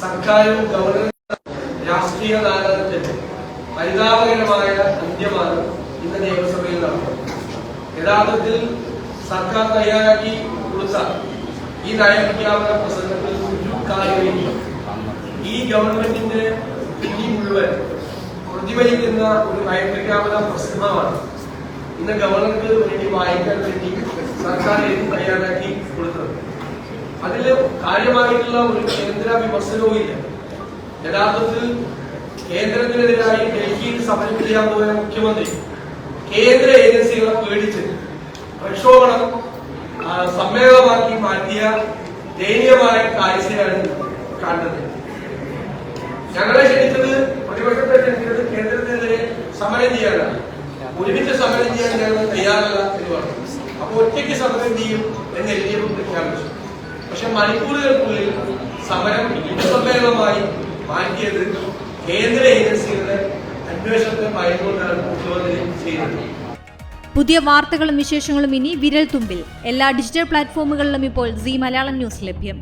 സർക്കാരും ഗവർണറും രാഷ്ട്രീയ നാടകത്തിന് പരിതാപകരമായ അന്ത്യമാണ് ഇന്ന് നിയമസഭയിൽ നടന്നത് യഥാർത്ഥത്തിൽ സർക്കാർ തയ്യാറാക്കി കൊടുത്ത ഈ നയപ്രഖ്യാപന പ്രസംഗത്തിൽ കാര്യമില്ല ഈ ഗവൺമെന്റിന്റെ വിധി മുഴുവൻ പ്രതിഫലിക്കുന്ന ഒരു നയപ്രഖ്യാപന പ്രസംഗമാണ് ഇന്ന് ഗവർണർക്ക് വേണ്ടി വായിക്കാൻ വേണ്ടി സർക്കാർ തയ്യാറാക്കി കൊടുത്തത്. അതിൽ കാര്യമായിട്ടുള്ള ഒരു കേന്ദ്ര വിമർശനവും ഇല്ല. യഥാർത്ഥത്തിൽ കേന്ദ്രത്തിനെതിരായി ഡൽഹിയിൽ സമരം ചെയ്യാൻ പോയ മുഖ്യമന്ത്രി കേന്ദ്ര ഏജൻസികളെ പേടിച്ച് പ്രക്ഷോഭണം സമ്മേളനമാക്കി മാറ്റിയ ദയനീയമായ കാഴ്ചയാണ് കണ്ടത്. ഞങ്ങളെ ക്ഷണിച്ചത് പ്രതിപക്ഷത്തെ ക്ഷണിച്ചത് കേന്ദ്രത്തിനെതിരെ സമരം ചെയ്യാനാണ്. ഒരുമിച്ച് സമരം ചെയ്യാൻ ഞങ്ങൾ തയ്യാറല്ല എന്ന് പറഞ്ഞു. അപ്പൊ ഒറ്റയ്ക്ക് സമരം ചെയ്യും എന്ന് എൽ ഡി എഫ് പ്രഖ്യാപിച്ചു. പക്ഷെ മണിക്കൂറുകൾക്കുള്ളിൽ സമരം യുദ്ധസമ്മേളനമായി മാറ്റിയത് കേന്ദ്ര ഏജൻസികളുടെ അന്വേഷണത്തെ ഭയന്നുകൊണ്ടാണ് മുഖ്യമന്ത്രി ചെയ്തത്. പുതിയ വാർത്തകളും വിശേഷങ്ങളും ഇനി വിരൽ തുമ്പിൽ എല്ലാ ഡിജിറ്റൽ പ്ലാറ്റ്ഫോമുകളിലും ഇപ്പോൾ സി മലയാളം ന്യൂസ് ലഭ്യം.